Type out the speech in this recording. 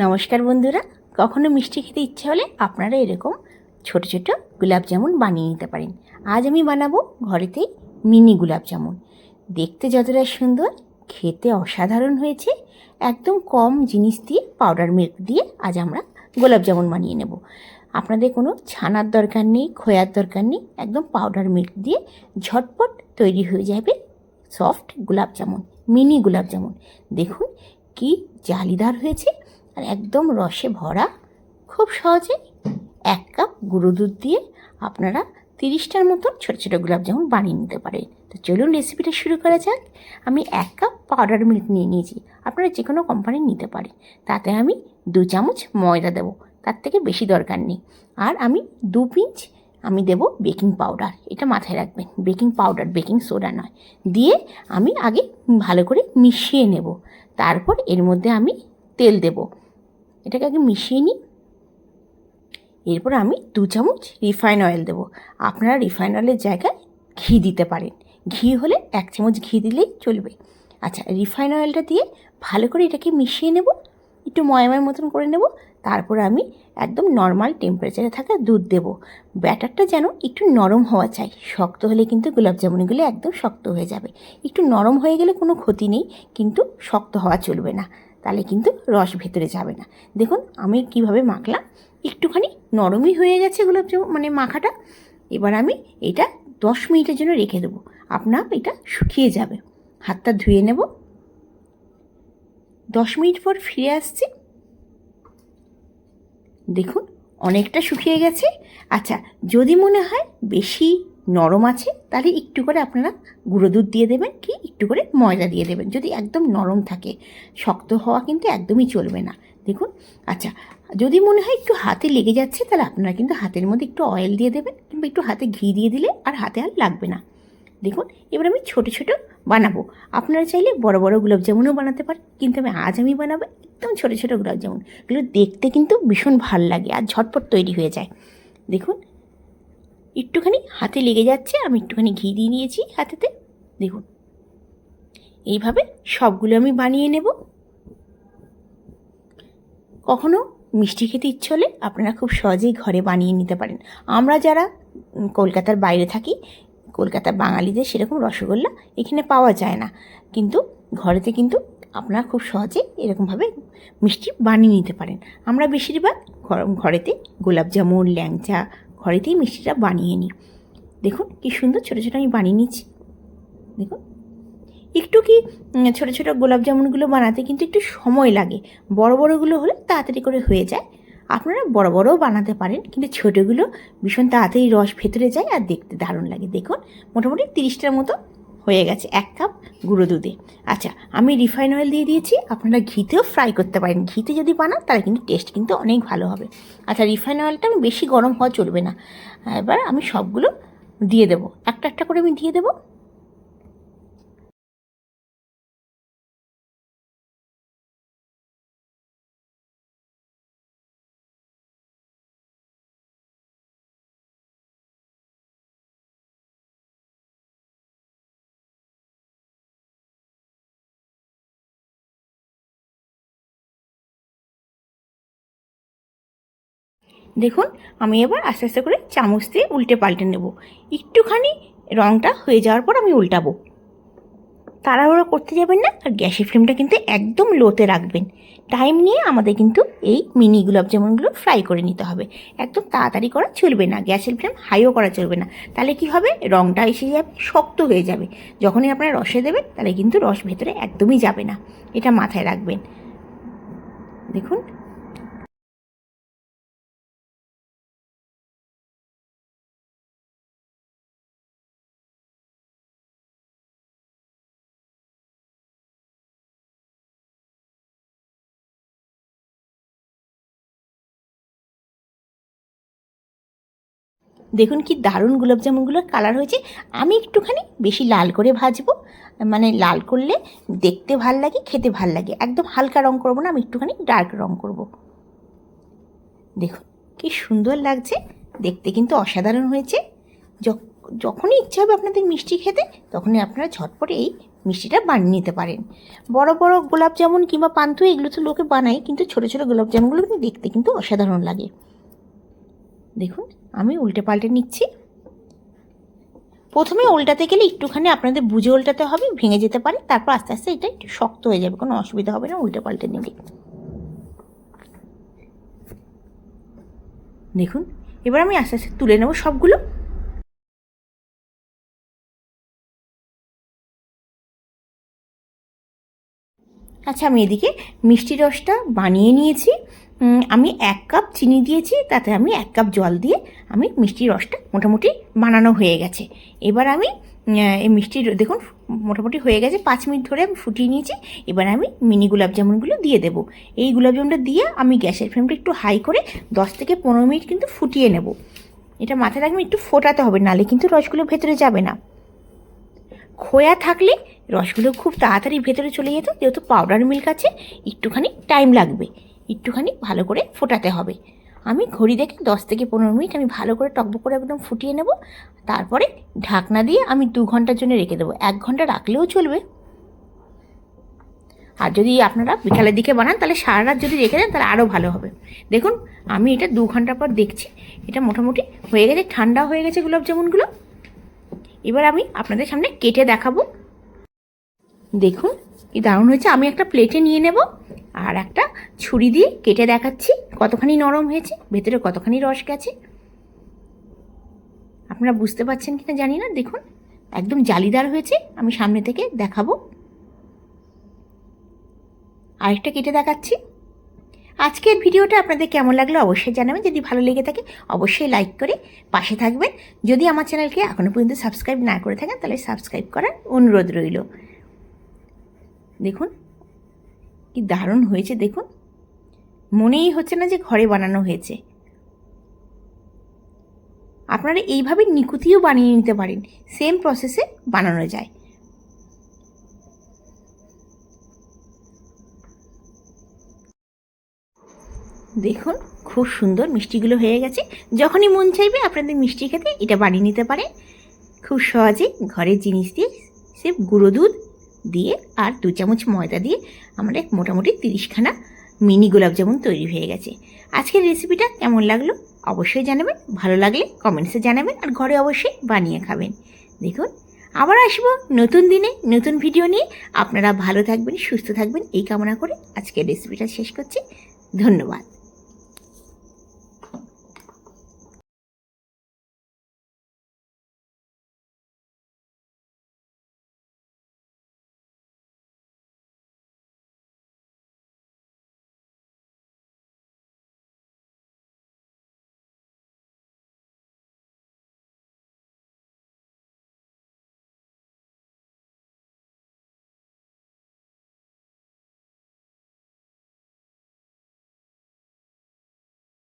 নমস্কার বন্ধুরা, কখনো মিষ্টি খেতে ইচ্ছে হলে আপনারা এরকম ছোট ছোট গোলাপ জামুন বানিয়ে নিতে পারেন। আজ আমি বানাবো ঘরেতেই মিনি গোলাপ জামুন। দেখতে যতটা সুন্দর, খেতে অসাধারণ হয়েছে। একদম কম জিনিস দিয়ে পাউডার মিল্ক দিয়ে আজ আমরা গোলাপ জামুন বানিয়ে নেব। আপনাদের কোনো ছানার দরকার নেই, খোয়ার দরকার নেই, একদম পাউডার মিল্ক দিয়ে ঝটপট তৈরি হয়ে যাবে সফট গোলাপ জামুন, মিনি গোলাপ জামুন। দেখুন কি জালিদার হয়েছে। আর একদম রসে ভরা, খুব সহজে এক কাপ গুঁড়ো দুধ দিয়ে আপনারা তিরিশটার মতো ছোটো ছোটো গোলাপ জামুন বানিয়ে নিতে পারেন। তো চলুন রেসিপিটা শুরু করা যাক। আমি এক কাপ পাউডার মিল্ক নিয়ে নিয়েছি। আপনারা যে কোনো কোম্পানি নিতে পারেন। তাতে আমি দু চামচ ময়দা দেবো। তার থেকে বেশি দরকার নেই। আর আমি দু পিঞ্চ আমি দেব বেকিং পাউডার এটা মাথায় রাখবেন। বেকিং পাউডার বেকিং সোডা নয়। দিয়ে আমি আগে ভালো করে মিশিয়ে নেব। তারপর এর মধ্যে আমি তেল দেব। এটাকে আগে মিশিয়ে নিই। এরপর আমি দু চামচ রিফাইন অয়েল দেবো। আপনারা রিফাইন অয়েলের জায়গায় ঘি দিতে পারেন। ঘি হলে এক চামচ ঘি দিলেই চলবে। আচ্ছা রিফাইন অয়েলটা দিয়ে ভালো করে এটাকে মিশিয়ে নেব। একটু ময়ময় মতন করে নেব। তারপর আমি একদম নর্মাল টেম্পারেচারে থাকা দুধ দেব। ব্যাটারটা যেন একটু নরম হওয়া চাই। শক্ত হলে কিন্তু গোলাপ জামুনগুলো একদম শক্ত হয়ে যাবে। একটু নরম হয়ে গেলে কোনো ক্ষতি নেই, কিন্তু শক্ত হওয়া চলবে না। তাহলে কিন্তু রস ভেতরে যাবে না। দেখুন, আমি কীভাবে মাখলাম। একটুখানি নরমই হয়ে গেছে গোলাপ জামুন মানে মাখাটা। এবার আমি এটা দশ মিনিটের জন্য রেখে দেবো। আপনার এটা শুকিয়ে যাবে। হাতটা ধুয়ে নেব। দশ মিনিট পর ফিরে আসছি। দেখুন, অনেকটা শুকিয়ে গেছে। আচ্ছা যদি মনে হয় বেশি নরম আছে, তাহলে একটু করে আপনারা গুঁড়ো দুধ দিয়ে দেবেন কি একটু করে ময়দা দিয়ে দেবেন। যদি একদম নরম থাকে, শক্ত হওয়া কিন্তু একদমই চলবে না। দেখুন আচ্ছা যদি মনে হয় একটু হাতে লেগে যাচ্ছে, তাহলে আপনারা কিন্তু হাতের মধ্যে একটু অয়েল দিয়ে দেবেন কিংবা একটু হাতে ঘি দিয়ে দিলে আর হাতে আর লাগবে না। দেখুন, এবার আমি ছোট ছোট বানাবো। আপনারা চাইলে বড় বড় গোলাপ জামুনও বানাতে পারেন, কিন্তু আমি আজ আমি বানাবো একদম ছোট ছোট গোলাপ জামুন। এগুলো দেখতে কিন্তু ভীষণ ভালো লাগে আর ঝটপট তৈরি হয়ে যায়। দেখুন একটুখানি হাতে লেগে যাচ্ছে, আমি একটুখানি ঘি দিয়ে নিয়েছি হাতেতে, দেখুন। এইভাবে সবগুলো আমি বানিয়ে নেব। কখনো মিষ্টি খেতে ইচ্ছে হলে আপনারা খুব সহজেই ঘরে বানিয়ে নিতে পারেন। আমরা যারা কলকাতার বাইরে থাকি, কলকাতার বাঙালিদের সেরকম রসগোল্লা এখানে পাওয়া যায় না। কিন্তু ঘরেতে কিন্তু আপনারা খুব সহজে এরকমভাবে মিষ্টি বানিয়ে নিতে পারেন। আমরা বেশিরভাগ ঘর- ঘরেতে গোলাপ জামুন, ল্যাংচা ঘরেতেই মিষ্টিটা বানিয়ে নিই। দেখুন কি সুন্দর ছোটো ছোটো আমি বানিয়ে নিচ্ছি। দেখুন। একটু কি ছোটো ছোটো গোলাপ জামুনগুলো বানাতে কিন্তু একটু সময় লাগে। বড় বড়গুলো হলে তাড়াতাড়ি করে হয়ে যায়। আপনারা বড় বড়ও বানাতে পারেন, কিন্তু ছোটোগুলো ভীষণ তাড়াতাড়ি রস ভেতরে যায় আর দেখতে দারুণ লাগে। দেখুন, মোটামুটি তিরিশটার মতো হয়ে গেছে এক কাপ গুঁড়ো দুধে। আচ্ছা আমি রিফাইন অয়েল দিয়ে দিয়েছি, আপনারা ঘিতেও ফ্রাই করতে পারেন। ঘিতে যদি বানান, তাহলে কিন্তু টেস্ট কিন্তু অনেক ভালো হবে। আচ্ছা রিফাইন অয়েলটা আমি বেশি গরম হওয়া চলবে না। এবার আমি সবগুলো দিয়ে দেবো। একটা একটা করে আমি দিয়ে দেবো। দেখুন, আমি এবার আস্তে আস্তে করে চামচ দিয়ে উল্টে পাল্টে নেব। একটুখানি রঙটা হয়ে যাওয়ার পর আমি উল্টাবো। তাড়াহুড়ো করতে যাবেন না, আর গ্যাসের ফ্লেমটা কিন্তু একদম লোতে রাখবেন। টাইম নিয়ে আমাদের কিন্তু এই মিনি গোলাপ জামুনগুলো ফ্রাই করে নিতে হবে। একদম তাড়াতাড়ি করা চলবে না, গ্যাসের ফ্লেম হাইও করা চলবে না। তাহলে কি হবে? রঙটা এসে যাবে, শক্ত হয়ে যাবে। যখনই আপনারা রসে দেবেন, তাহলে কিন্তু রস ভেতরে একদমই যাবে না। এটা মাথায় রাখবেন। দেখুন দেখুন কি দারুণ গোলাপ জামুনগুলোর কালার হয়েছে। আমি একটুখানি বেশি লাল করে ভাজবো। মানে লাল করলে দেখতে ভালো লাগে, খেতে ভালো লাগে। একদম হালকা রং করব না, আমি একটুখানি ডার্ক রং করব। দেখুন কি সুন্দর লাগছে। দেখতে কিন্তু অসাধারণ হয়েছে। যখ- যখনই ইচ্ছা হবে আপনাদের মিষ্টি খেতে, তখনই আপনারা ঝটপট এই মিষ্টিটা বানিয়ে নিতে পারেন। বড় বড় গোলাপ জামুন কিংবা পান্তুয়া এগুলো তো লোকে বানায়, কিন্তু ছোটো ছোটো গোলাপ জামুনগুলো কিন্তু দেখতে কিন্তু অসাধারণ লাগে। দেখুন আমি উল্টে পাল্টে নিচ্ছি। প্রথমে উল্টাতে গেলে একটুখানি আপনাদের বুঝে উল্টাতে হবে, ভেঙে যেতে পারে। তারপর আস্তে আস্তে এটা একটু শক্ত হয়ে যাবে, কোনো অসুবিধা হবে না উল্টে পাল্টে নিলে। দেখুন, এবার আমি আস্তে আস্তে তুলে নেব সবগুলো। আচ্ছা আমি এদিকে মিষ্টি রসটা বানিয়ে নিয়েছি। আমি এক কাপ চিনি দিয়েছি, তাতে আমি এক কাপ জল দিয়ে আমি মিষ্টি রসটা মোটামুটি বানানো হয়ে গেছে। এবার আমি এই মিষ্টি দেখুন, মোটামুটি হয়ে গেছে, পাঁচ মিনিট ধরে আমি ফুটিয়ে নিয়েছি। এবার আমি মিনি গোলাপ জামুনগুলো দিয়ে দেবো। এই গোলাপ জামুনটা দিয়ে আমি গ্যাসের ফ্লেমটা একটু হাই করে দশ থেকে পনেরো মিনিট কিন্তু ফুটিয়ে নেব। এটা মাথায় রাখবেন, একটু ফোটাতে হবে, নালে কিন্তু রসগুলো ভেতরে যাবে না। খোয়া থাকলে রসগুলো খুব তাড়াতাড়ি ভেতরে চলে যেত, যেহেতু পাউডার মিল্ক আছে, একটুখানি টাইম লাগবে। একটুখানি ভালো করে ফোটাতে হবে। আমি ঘড়ি দেখে দশ থেকে পনেরো মিনিট আমি ভালো করে টকবক করে একদম ফুটিয়ে নেব। তারপরে ঢাকনা দিয়ে আমি দু ঘণ্টার জন্য রেখে দেবো। এক ঘণ্টা রাখলেও চলবে। আর যদি আপনারা বিকালের দিকে বানান, তাহলে সারা রাত যদি রেখে দেন, তাহলে আরও ভালো হবে। দেখুন, আমি এটা দু ঘণ্টা পর দেখছি। এটা মোটামুটি হয়ে গেছে, ঠান্ডা হয়ে গেছে গোলাপ জামুনগুলো। এবার আমি আপনাদের সামনে কেটে দেখাবো। দেখুন কি দারুণ হয়েছে। আমি একটা প্লেটে নিয়ে নেব আর একটা ছুরি দিয়ে কেটে দেখাচ্ছি কতখানি নরম হয়েছে, ভেতরে কতখানি রস গেছে। আপনারা বুঝতে পারছেন কিনা জানি না, দেখুন, একদম জালিদার হয়েছে। আমি সামনে থেকে দেখাবো। আরেকটা কেটে দেখাচ্ছি। আজকের ভিডিওটা আপনাদের কেমন লাগল অবশ্যই জানাবেন। যদি ভালো লেগে থাকে, অবশ্যই লাইক করে পাশে থাকবেন। যদি আমার চ্যানেলকে এখনও পর্যন্ত সাবস্ক্রাইব না করে থাকেন, তাহলে সাবস্ক্রাইব করার অনুরোধ রইল। দেখুন, কি দারুণ হয়েছে, দেখুন। মনেই হচ্ছে না যে ঘরে বানানো হয়েছে। আপনারা এইভাবে নিকুতিও বানিয়ে নিতে পারেন সেম প্রসেসে বানানো যায়। দেখুন, খুব সুন্দর মিষ্টিগুলো হয়ে গেছে। যখনই মন চাইবে, আপনাদের মিষ্টি খেতে এটা বানিয়ে নিতে পারেন। খুব সহজে ঘরের জিনিস দিয়ে সে গুঁড়ো দুধ দিয়ে আর দু চামচ ময়দা দিয়ে আমার এক মোটামুটি তিরিশখানা মিনি গোলাপ জামুন তৈরি হয়ে গেছে। আজকের রেসিপিটা কেমন লাগল অবশ্যই জানাবেন, ভালো লাগলে কমেন্টসে জানাবেন আর ঘরে অবশ্যই বানিয়ে খাবেন। দেখুন, আবার আসব নতুন দিনে নতুন ভিডিও নিয়ে। আপনারা ভালো থাকবেন, সুস্থ থাকবেন, এই কামনা করে আজকের রেসিপিটা শেষ করছি। ধন্যবাদ।